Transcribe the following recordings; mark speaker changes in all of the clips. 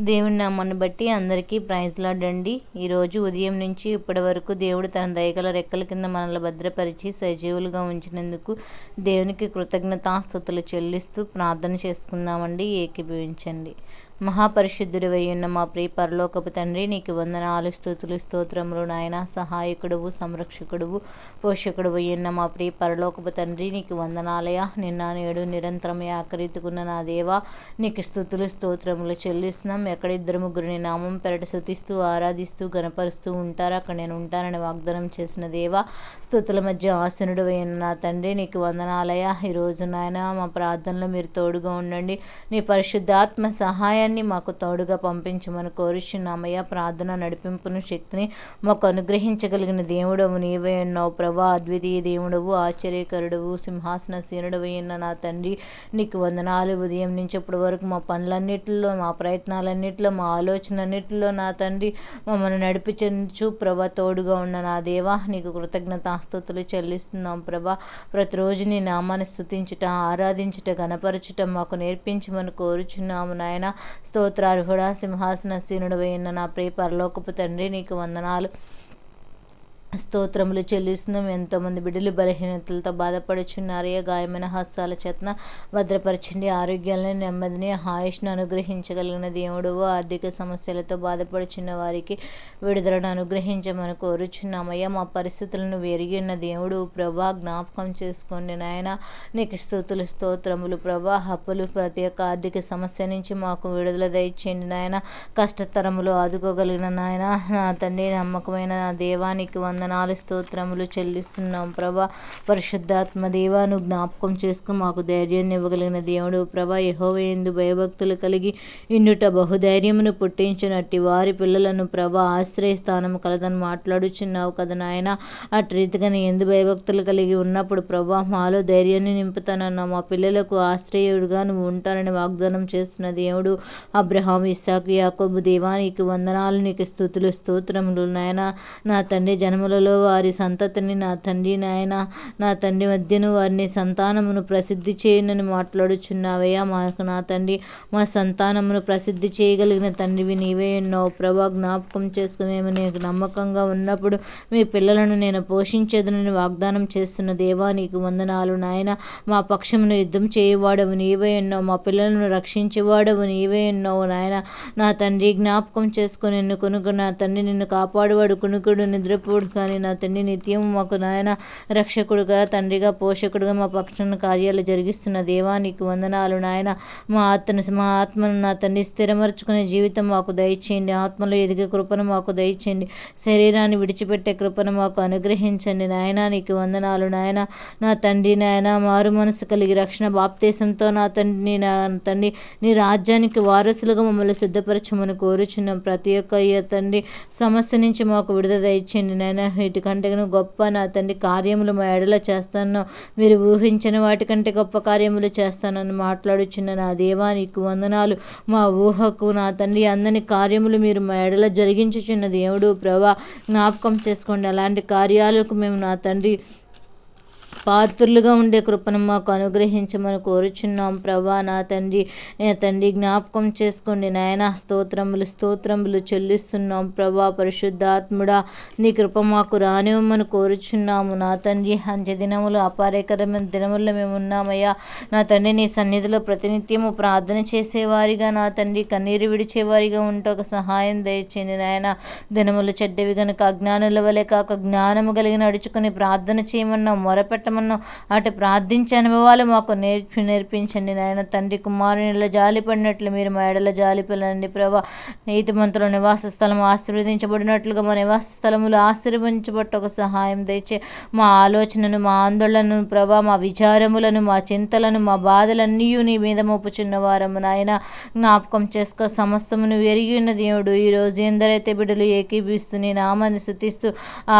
Speaker 1: దేవుని నామాన్ని బట్టి అందరికీ ప్రైజ్ లాడండి. ఈరోజు ఉదయం నుంచి ఇప్పటి వరకు దేవుడు తన దయగల రెక్కల కింద మనల్ని భద్రపరిచి సజీవులుగా ఉంచినందుకు దేవునికి కృతజ్ఞతాస్థుతులు చెల్లిస్తూ ప్రార్థన చేసుకుందామండి. ఏకీభవించండి. మహాపరిశుద్ధుడివై ఉన్న మా ప్రియ పరలోకపు తండ్రి నీకు వందనాలు స్థుతులు స్తోత్రములు నాయన. సహాయకుడువు సంరక్షకుడువు పోషకుడు ఉన్న మా ప్రియ పరలోకపు తండ్రి నీకు వందనాలయ నిన్న నేడు నిరంతరం ఆకరితుకున్న నా దేవా నీకు స్థుతులు స్తోత్రములు చెల్లిస్తున్నాం. ఎక్కడ ఇద్దరు ముగ్గురిని నామం పెరట శుతిస్తూ ఆరాధిస్తూ గనపరుస్తూ ఉంటారు? అక్కడ నేను ఉంటానని వాగ్దానం చేసిన దేవా స్థుతుల మధ్య ఆసనుడు అయిన నా తండ్రి నీకు వందనాలయ ఈరోజు నాయన మా ప్రార్థనలో మీరు తోడుగా ఉండండి. నీ పరిశుద్ధాత్మ సహాయాన్ని మాకు తోడుగా పంపించమని కోరుచున్నామయ్య ప్రార్థన నడిపింపును శక్తిని మాకు అనుగ్రహించగలిగిన దేవుడవు నీవే అన్నావు. ప్రభా అద్వితీయ దేవుడవు ఆశ్చర్యకరుడవు సింహాసన సీనుడవు అయిన నా తండ్రి నీకు వందనాలు. ఉదయం నుంచి ఇప్పటి వరకు మా పనులన్నిటిలో మా ప్రయత్నాలన్నిటిలో మా ఆలోచనన్నిటిలో నా తండ్రి మమ్మల్ని నడిపించు ప్రభా తోడుగా ఉన్న నా దేవా నీకు కృతజ్ఞతాస్తుతులు చెల్లిస్తున్నాం ప్రభా. ప్రతిరోజు నీ నామాన్ని స్థుతించుట ఆరాధించుట గణపరచుట మాకు నేర్పించమని కోరుచున్నాము నాయన. స్తోత్రార్హుడ సింహాసనసీనుడు అయిన నా ప్రియ పరలోకపు తండ్రి నీకు వందనాలు. స్తోత్రములు చెల్లిస్తున్నాం. ఎంతోమంది బిడ్డలు బలహీనతలతో బాధపడుచున్నారయ్య గాయమైన హస్తాల చేతన భద్రపరచండి. ఆరోగ్యాలను నెమ్మదిని ఆయుష్ను అనుగ్రహించగలిగిన దేవుడు. ఆర్థిక సమస్యలతో బాధపడుచున్న వారికి విడుదలను అనుగ్రహించమని కోరుచున్నామయ్యా. మా పరిస్థితులను వెరిగి ఉన్న దేవుడు ప్రభా జ్ఞాపకం చేసుకోండి నాయన. నీకు స్థుతులు స్తోత్రములు ప్రభా. హప్పులు ప్రతి ఒక్క ఆర్థిక సమస్య నుంచి మాకు విడుదల దయచేయండి నాయన. కష్టతరములు ఆదుకోగలిగిన నాయన. నా తండ్రి నమ్మకమైన నా దేవానికి వందనాలు స్తోత్రములు చెల్లిస్తున్నాం ప్రభా. పరిశుద్ధాత్మ దేవాను జ్ఞాపకం చేసుకుని మాకు ధైర్యాన్ని ఇవ్వగలిగిన దేవుడు ప్రభా. యహోవేందు భయభక్తులు కలిగి ఇండుట బహుధైర్యమును పుట్టించినట్టి వారి పిల్లలను ప్రభా ఆశ్రయ స్థానం కలదని మాట్లాడుచున్నావు కదా నాయన. అటు రీతిగా నీ ఎందు భయభక్తులు కలిగి ఉన్నప్పుడు ప్రభా మాలో ధైర్యాన్ని నింపుతానన్నా మా పిల్లలకు ఆశ్రయుడుగా నువ్వు ఉంటానని వాగ్దానం చేస్తున్న దేవుడు అబ్రహాం ఇస్సాకు యాకోబు దేవానికి వందనాలు నీకు స్థుతులు స్తోత్రములు నాయన. నా తండ్రి దినములలో వారి సంతతిని నా తండ్రి నాయన నా తండ్రి మధ్యను వారిని సంతానమును ప్రసిద్ధి చేయనని మాట్లాడుచున్నావయ్యా. మాకు నా తండ్రి మా సంతానమును ప్రసిద్ధి చేయగలిగిన తండ్రివి నీవే ఉన్నావు ప్రభా జ్ఞాపకం చేసుకుని మేము నీకు నమ్మకంగా ఉన్నప్పుడు మీ పిల్లలను నేను పోషించేదనని వాగ్దానం చేస్తున్న దేవా నీకు వందనాలు నాయన. మా పక్షమును యుద్ధం చేయవాడవు నీవే ఉన్నావు మా పిల్లలను రక్షించేవాడవు నీవే ఉన్నావు నాయన. నా తండ్రి జ్ఞాపకం చేసుకుని నిన్ను కొనుక్కు నా తండ్రి నిన్ను కాపాడువాడు కొనుక్కుడు నిద్రపోడు కానీ నా తండ్రి నిత్యం మాకు నాయన రక్షకుడుగా తండ్రిగా పోషకుడుగా మా పక్షాన కార్యాలు జరిగిస్తున్న దేవా నీకు వందనాలు నాయన. మా ఆత్మను మా ఆత్మను నా తండ్రి స్థిరమరుచుకునే జీవితం మాకు దయచేయండి. ఆత్మలో ఎదిగే కృపను మాకు దయచేయండి. శరీరాన్ని విడిచిపెట్టే కృపను మాకు అనుగ్రహించండి నాయన. నీకు వందనాలు నాయన. నా తండ్రి నాయన మారు మనసు కలిగి రక్షణ బాప్తీసంతో నా తండ్రి నా తండ్రి నీ రాజ్యానికి వారసులుగా మమ్మల్ని సిద్ధపరచమని కోరుచున్నాం. ప్రతి ఒక్క తండ్రి సమస్య నుంచి మాకు విడుదల ఇచ్చింది నాయన. వీటికంటే గొప్ప నా తండ్రి కార్యములు మా ఎడల చేస్తాను మీరు ఊహించిన వాటికంటే గొప్ప కార్యములు చేస్తానని మాట్లాడుచున్న నా దేవా నీకు వందనాలు. మా ఊహకు నా తండ్రి అందని కార్యములు మీరు మా ఎడల జరిగించుచున్న దేవుడు ప్రభా జ్ఞాపకం చేసుకోండి. అలాంటి కార్యాలకు మేము నా తండ్రి పాత్రులుగా ఉండే కృపను మాకు అనుగ్రహించమని కోరుచున్నాం. ప్రభా నా తండ్రి తండ్రి జ్ఞాపకం చేసుకోండి. నాయన స్తోత్రములు స్తోత్రములు చెల్లిస్తున్నాం. ప్రభా పరిశుద్ధాత్ముడా నీ కృప మాకు రానివ్వమని కోరుచున్నాము. నా తండ్రి అంత్య దినములు అపారేకరమైన దినముల్లో మేము ఉన్నామయ్యా. నా తండ్రి నీ సన్నిధిలో ప్రతినిత్యము ప్రార్థన చేసేవారిగా నా తండ్రి కన్నీరు విడిచేవారిగా ఉంటే ఒక సహాయం దయచేయండి. నాయన దినములు చెడ్డవి కనుక అజ్ఞానుల వలె కాక జ్ఞానము కలిగి నడుచుకుని ప్రార్థన చేయమన్నా. మొరపెట్ట పెట్టమన్నాం అటు ప్రార్థించే అనుభవాలు మాకు నేర్పి నేర్పించండి నాయన. తండ్రి కుమారునిలో జాలిపడినట్లు మీరు మా ఎడల జాలిపడండి ప్రభా. నీతిమంతుల నివాస స్థలం ఆశీర్వదించబడినట్లుగా మా నివాస స్థలములు ఆశీర్వదించబట్ట ఒక సహాయం తెచ్చే మా ఆలోచనను మా ఆందోళనను ప్రభా మా విచారములను మా చింతలను మా బాధలన్నీ నీ మీద మోపుచున్న వారము నాయన. జ్ఞాపకం చేసుకో సమస్తమును ఎరిగి ఉన్న దేవుడు ఈరోజు ఎందరైతే బిడ్డలు ఏకీభిస్తూ నీ నామాన్ని శుతిస్తూ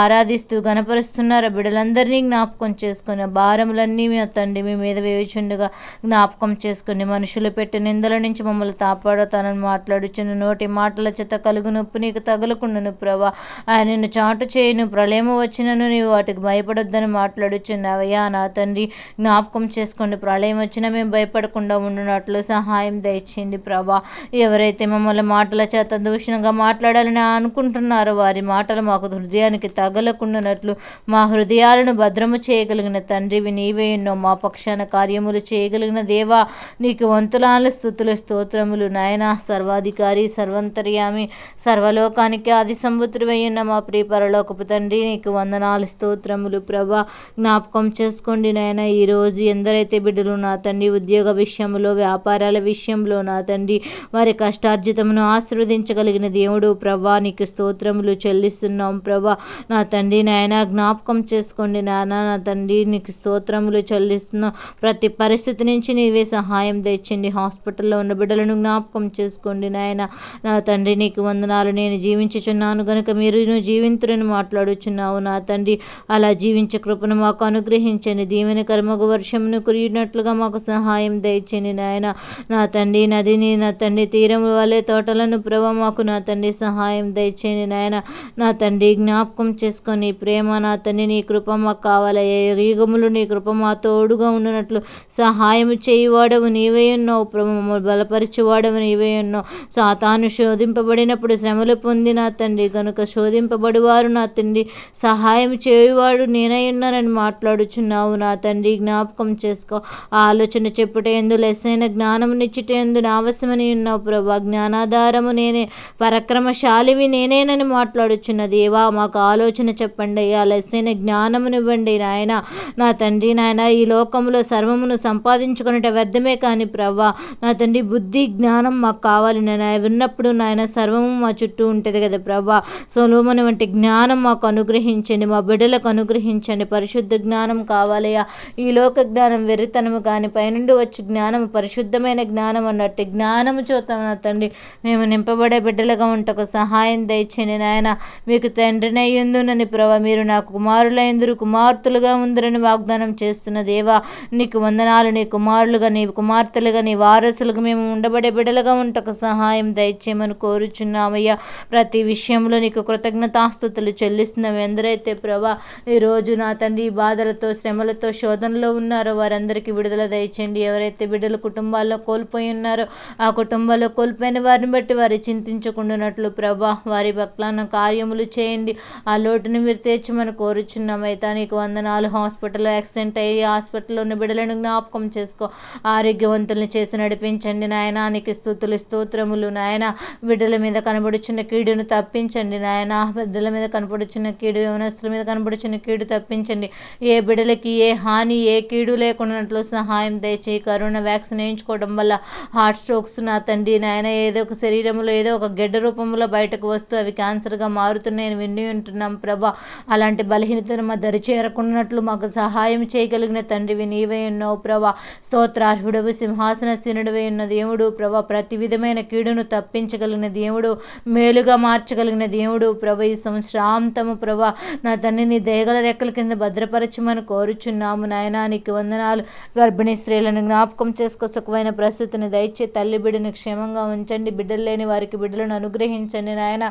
Speaker 1: ఆరాధిస్తూ గనపరుస్తున్నారో బిడ్డలందరినీ జ్ఞాపకం చేసుకో. చేసుకుని భారములన్నీ మీ తండ్రి మీ మీద వేయుచుండగా జ్ఞాపకం చేసుకుని మనుషులు పెట్టి నిందల నుంచి మమ్మల్ని తాపాడతానని మాట్లాడుచున్న నోటి మాటల చేత కలుగు నొప్పి నీకు తగులకుండాను ప్రభా. ఆయనను చాటు చేయను ప్రళయము వచ్చినను నీవు వాటికి భయపడొద్దని మాట్లాడుచున్నావయ్యా. నా తండ్రి జ్ఞాపకం చేసుకోండి ప్రళయం వచ్చినా మేము భయపడకుండా ఉండునట్లు సహాయం దయచేయండి ప్రభా. ఎవరైతే మమ్మల్ని మాటల చేత దూషణంగా మాట్లాడాలని అనుకుంటున్నారో వారి మాటలు మాకు హృదయానికి తగలకుండానట్లు మా హృదయాలను భద్రము చేయగలిగిన తండ్రివి నీవే ఎన్నో మా పక్షాన కార్యములు చేయగలిగిన దేవా. నీకు వంతులాల స్థుతులు స్తోత్రములు నాయన. సర్వాధికారి సర్వంతర్యామి సర్వలోకానికి ఆది సంబుత్రువై మా ప్రియ పరలోకపు తండ్రి నీకు వందనాలు స్తోత్రములు ప్రభా. జ్ఞాపకం చేసుకోండి నాయన ఈరోజు ఎందరైతే బిడ్డలు నా తండ్రి ఉద్యోగ విషయంలో వ్యాపారాల విషయంలో నా తండ్రి వారి కష్టార్జితమును ఆశీర్వదించగలిగిన దేవుడు ప్రభా. నీకు స్తోత్రములు చెల్లిస్తున్నాం ప్రభా. నా తండ్రి నాయన జ్ఞాపకం చేసుకోండి నాయన. నా తండ్రి నీకు స్తోత్రములు చెల్లిస్తున్నాం ప్రతి పరిస్థితి నుంచి నీవే సహాయం తెచ్చింది. హాస్పిటల్లో ఉన్న బిడ్డలను జ్ఞాపకం చేసుకోండి నాయన. నా తండ్రి నీకు వందనాలు. నేను జీవించుచున్నాను గనుక మీరు జీవింతురని మాట్లాడుచున్నావు. నా తండ్రి అలా జీవించే కృపను మాకు అనుగ్రహించండి. దీవెనకరమగు వర్షమును కురిగినట్లుగా మాకు సహాయం దయచండి నాయన. నా తండ్రి నదిని నా తండ్రి తీరం వలె తోటలను ప్రభ మాకు నా తండ్రి సహాయం దయచేయండి నాయన. నా తండ్రి జ్ఞాపకం చేసుకొని ప్రేమ నా తండ్రి నీ కృప మాకు కావాలయ్యే. యుగములు నీ కృప మా తోడుగా ఉండినట్లు సహాయం చేయువాడవు నీవే ఉన్నావు. ప్రభు బలపరిచేవాడవు నీవే ఉన్నావు. సాతాను శోధింపబడినప్పుడు శ్రమలు పొంది నా తండ్రి కనుక శోధింపబడివారు నా తండ్రి సహాయం చేయువాడు నేనై ఉన్నానని మాట్లాడుచున్నావు. నా తండ్రి జ్ఞాపకం చేసుకో. ఆలోచన చెప్పుట ఎందు లెస్సైన జ్ఞానమునిచ్చుట ఎందు నావసమని ఉన్నావు ప్రభా. జ్ఞానాధారము నేనే పరక్రమశాలివి నేనేనని మాట్లాడుచున్నది ఏవా మాకు ఆలోచన చెప్పండి అయ్యా. లెస్సైన జ్ఞానమునివ్వండి నాయన. నా తండ్రి నాయన ఈ లోకంలో సర్వమును సంపాదించుకునేట వ్యర్థమే కానీ ప్రవ్వా నా తండ్రి బుద్ధి జ్ఞానం మాకు కావాలి నాయన. విన్నప్పుడు ఉన్నప్పుడు నాయన సర్వము మా చుట్టూ ఉంటుంది కదా ప్రవ్వా. సొలోమని వంటి జ్ఞానం మాకు అనుగ్రహించండి మా బిడ్డలకు అనుగ్రహించండి. పరిశుద్ధ జ్ఞానం కావాలయ్యా. ఈ లోక జ్ఞానం వెర్రితనము కానీ పైనుండి వచ్చి జ్ఞానం పరిశుద్ధమైన జ్ఞానం అన్నట్టు జ్ఞానము చూద్దాం నా తండ్రి మేము నింపబడే బిడ్డలుగా ఉంటకు సహాయం దయచండి నాయన. మీకు తండ్రినయ్యుందునని ప్రభా మీరు నాకు కుమారులైందరు కుమార్తెలుగా ఉందరని వాగ్దానం చేస్తున్న దేవా నీకు వందనాలు నీ కుమారులుగా నీ కుమార్తెలుగా నీ వారసులుగా మేము ఉండబడే బిడ్డలుగా ఉంటకు సహాయం దయచేయమని కోరుచున్నామయ్యా. ప్రతి విషయంలో నీకు కృతజ్ఞతాస్థుతులు చెల్లిస్తున్నాం. ఎందరైతే ప్రభా ఈరోజు నా తండ్రి బాధలతో శ్రమలతో శోధనలో ఉన్నారో వారందరికీ విడుదల దయచేయండి. ఎవరైతే బిడ్డలు కుటుంబాల్లో కోల్పోయి ఉన్నారో ఆ కుటుంబాల్లో కోల్పోయిన వారిని బట్టి వారి చింతించకుండానట్లు ప్రభా వారి పక్కన కార్యములు చేయండి. ఆ లోటుని మీరు తెచ్చి కోరుచున్నాం అయితే నీకు వందనాలు హాస్పిటల్లో యాక్సిడెంట్ అయ్యి హాస్పిటల్లో ఉన్న బిడ్డలను జ్ఞాపకం చేసుకో. ఆరోగ్యవంతుల్ని చేసి నడిపించండి నాయన. నీకు స్థుతులు స్తోత్రములు నాయన. బిడ్డల మీద కనబడుచున్న కీడును తప్పించండి నాయన. బిడ్డల మీద కనబడుచున్న కీడు యవనస్తుల మీద కనబడుచున్న కీడు తప్పించండి. ఏ బిడ్డలకి ఏ హాని ఏ కీడు లేకున్నట్లు సహాయం దయచేయి. కరోనా వ్యాక్సిన్ వేయించుకోవడం వల్ల హార్ట్ స్ట్రోక్స్ నా తండ్రి నాయన. ఏదో ఒక శరీరంలో ఏదో ఒక గెడ్డ రూపంలో బయటకు వస్తూ అవి క్యాన్సర్గా మారుతున్నాయని విని ఉంటున్నాం ప్రభా. అలాంటి బలహీనతను మా దరి చేరకున్నట్లు మాకు సహాయం చేయగలిగిన తండ్రివి నీవే ఉన్నావు ప్రభా. స్తోత్రార్హుడవు సింహాసనసీనుడివై ఉన్న దేవుడు ప్రభా. ప్రతి విధమైన కీడును తప్పించగలిగిన దేవుడు మేలుగా మార్చగలిగిన దేవుడు ప్రభ. ఈ సంశ్రాంతము ప్రభా నా తండ్రి నీ రెక్కల కింద భద్రపరచమని కోరుచున్నాము నాయన. నీకు వందనాలు. గర్భిణీ స్త్రీలను జ్ఞాపకం చేసుకో. సుఖమైన ప్రస్తుతిని దయచే తల్లి బిడ్డను క్షేమంగా ఉంచండి. బిడ్డలు లేని వారికి బిడ్డలను అనుగ్రహించండి నాయన.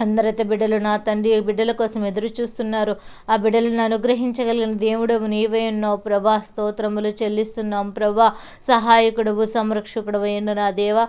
Speaker 1: అందరైతే బిడ్డలు నా తండ్రి బిడ్డల కోసం ఎదురు చూస్తున్నారు. ఆ బిడ్డలను అనుగ్రహించగలిగిన దేవుడవు నీవే ఉన్నావు ప్రభా. స్తోత్రములు చెల్లిస్తున్నాం ప్రభా. సహాయకుడవు సంరక్షకుడు నా దేవా.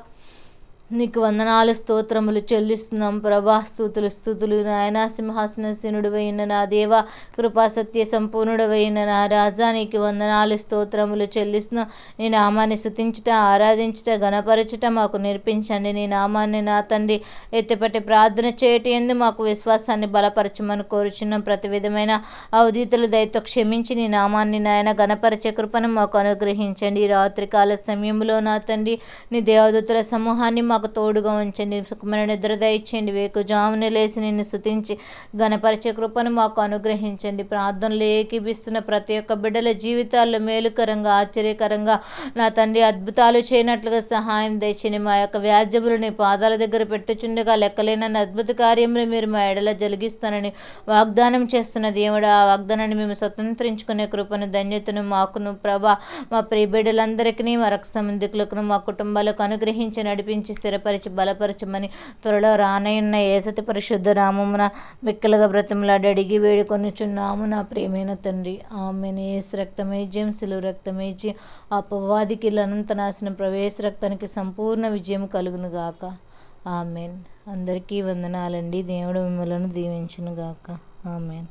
Speaker 1: నీకు వందనాలు స్తోత్రములు చెల్లిస్తున్నాం. ప్రభా స్థుతులు స్థుతులు. నాయన సింహాసన అయిన నా దేవ కృపా సత్య సంపూర్ణుడవైన నా రాజా నీకు వందనాలు స్తోత్రములు చెల్లిస్తున్నాం. నీ నామాన్ని స్థుతించుట ఆరాధించుట గణపరచుట మాకు నేర్పించండి. నీ నామాన్ని నా తండ్రి ఎత్తిపట్టి ప్రార్థన చేయటి ఎందు మాకు విశ్వాసాన్ని బలపరచమని కోరుచున్నాం. ప్రతి విధమైన అవధితులు దయతో క్షమించి నీ నామాన్ని నాయన గణపరచే కృపను మాకు అనుగ్రహించండి. రాత్రికాల సమయంలో నా తండ్రి నీ దేవదూతుల సమూహాన్ని మాకు మాకు తోడుగా ఉంచండి సుఖమైన నిద్ర దయచేయండి వేకు జామున లేసి నిన్ను స్థుతించి గణపరిచే కృపను మాకు అనుగ్రహించండి. ప్రార్థనలు ఏకీపిస్తున్న ప్రతి ఒక్క బిడ్డల జీవితాల్లో మేలుకరంగా ఆశ్చర్యకరంగా నా తండ్రి అద్భుతాలు చేయనట్లుగా సహాయం దయచేయండి. మా యొక్క వ్యాజ్యములని పాదాల దగ్గర పెట్టుచుండగా లెక్కలేనన్న అద్భుత కార్యములు మీరు మా ఎడల జరిగిస్తానని వాగ్దానం చేస్తున్న దేవుడు ఆ వాగ్దానాన్ని మేము స్వతంత్రించుకునే కృపను ధన్యతను మాకును ప్రభా మా ప్రియ బిడ్డలందరికీ మా రక్ష సంబంధికులకు మా కుటుంబాలకు అనుగ్రహించి నడిపించి స్థిరపరిచి బలపరచమని త్వరలో రానయ్యున్న ఏసతి పరిశుద్ధ నామమున మిక్కలుగా బ్రతములాడడిగి వేడుకొనిచున్నాము వేడుకొనుచున్నాము నా ప్రియమైన తండ్రి. ఆమెను. ఏసు రక్తమేజ్యం సిలువ రక్తమేజ్యం అపవాదికి అనంత నాశనం ప్రవేశ రక్తానికి సంపూర్ణ విజయం కలుగునుగాక ఆమెన్. అందరికీ వందనాలండి. దేవుడు మిమ్మలను దీవించును గాక. ఆమెన్.